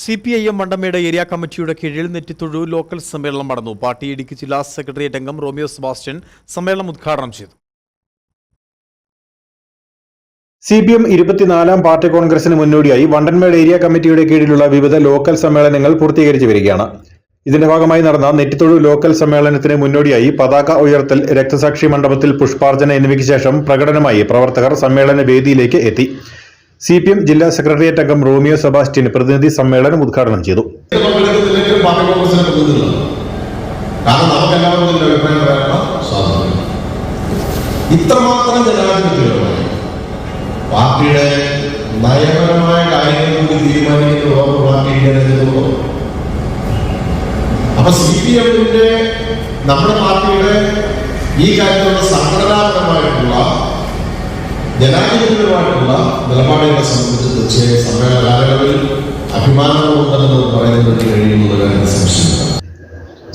C P I M Mandamedu area കമ്മിറ്റിയുടെ കീഴിൽ നെറ്റിത്തൊഴു local സമ്മേളനം നടന്നു. പാർട്ടി ഇടുക്കി ജില്ലാ സെക്രട്ടേറിയറ്റ് അംഗം റോമിയോ സെബാസ്റ്റ്യൻ സമ്മേളനം ഉദ്ഘാടനം ചെയ്തു. സി പി എം ഇരുപത്തിനാലാം പാർട്ടി കോൺഗ്രസിന് മുന്നോടിയായി വണ്ടൻമേട് ഏരിയ കമ്മിറ്റിയുടെ കീഴിലുള്ള വിവിധ ലോക്കൽ സമ്മേളനങ്ങൾ പൂർത്തീകരിച്ചു വരികയാണ്. ഇതിന്റെ ഭാഗമായി നടന്ന നെറ്റിത്തൊഴു ലോക്കൽ സമ്മേളനത്തിന് മുന്നോടിയായി പതാക ഉയർത്തൽ രക്തസാക്ഷി മണ്ഡപത്തിൽ പുഷ്പാർച്ചന എന്നിവയ്ക്ക് ശേഷം പ്രകടനമായി പ്രവർത്തകർ സമ്മേളന വേദിയിലേക്ക് എത്തി. സി പി എം ജില്ലാ സെക്രട്ടേറിയറ്റ് അംഗം റോമിയോ സെബാസ്റ്റ്യൻ പ്രതിനിധി സമ്മേളനം ഉദ്ഘാടനം ചെയ്തു. ഇത്രമാത്രം പാർട്ടിയുടെ നയപരമായ കാര്യങ്ങൾ കൂടി നമ്മുടെ പാർട്ടിയുടെ ഈ കാര്യത്തിലുള്ള സംഘടനാപരമായിട്ടുള്ള ജനാധിപത്യപരമായിട്ടുള്ള നിലപാടുകളെ സംബന്ധിച്ച് തീർച്ചയായും സമ്മേളന കാലയളവിൽ അഭിമാനമുണ്ടെന്ന് പറയുന്നതിന് കഴിയുന്നത് കാര്യത്തിൽ സംശയമില്ല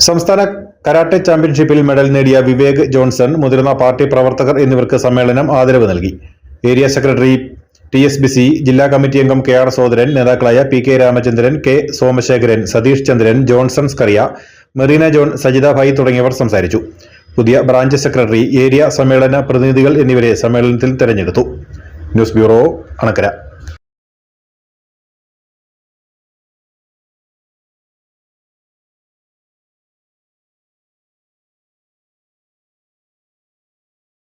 സംസ്ഥാന കരാട്ടെ ചാമ്പ്യൻഷിപ്പിൽ മെഡൽ നേടിയ വിവേക് ജോൺസൺ മുതിർന്ന പാർട്ടി പ്രവർത്തകർ എന്നിവർക്ക് സമ്മേളനം ആദരവ് നൽകി. Area secretary T S B C ജില്ലാ കമ്മിറ്റി അംഗം കെ ആർ സോദരൻ നേതാക്കളായ P K Ramachandran K Somasekharan Satheesh Chandran Johnson Skaria Merina John Sajitha Bhai തുടങ്ങിയവർ സംസാരിച്ചു. പുതിയ ബ്രാഞ്ച് സെക്രട്ടറി ഏരിയ സമ്മേളന പ്രതിനിധികൾ എന്നിവരെ സമ്മേളനത്തിൽ തെരഞ്ഞെടുത്തു. News bureau Anakkara.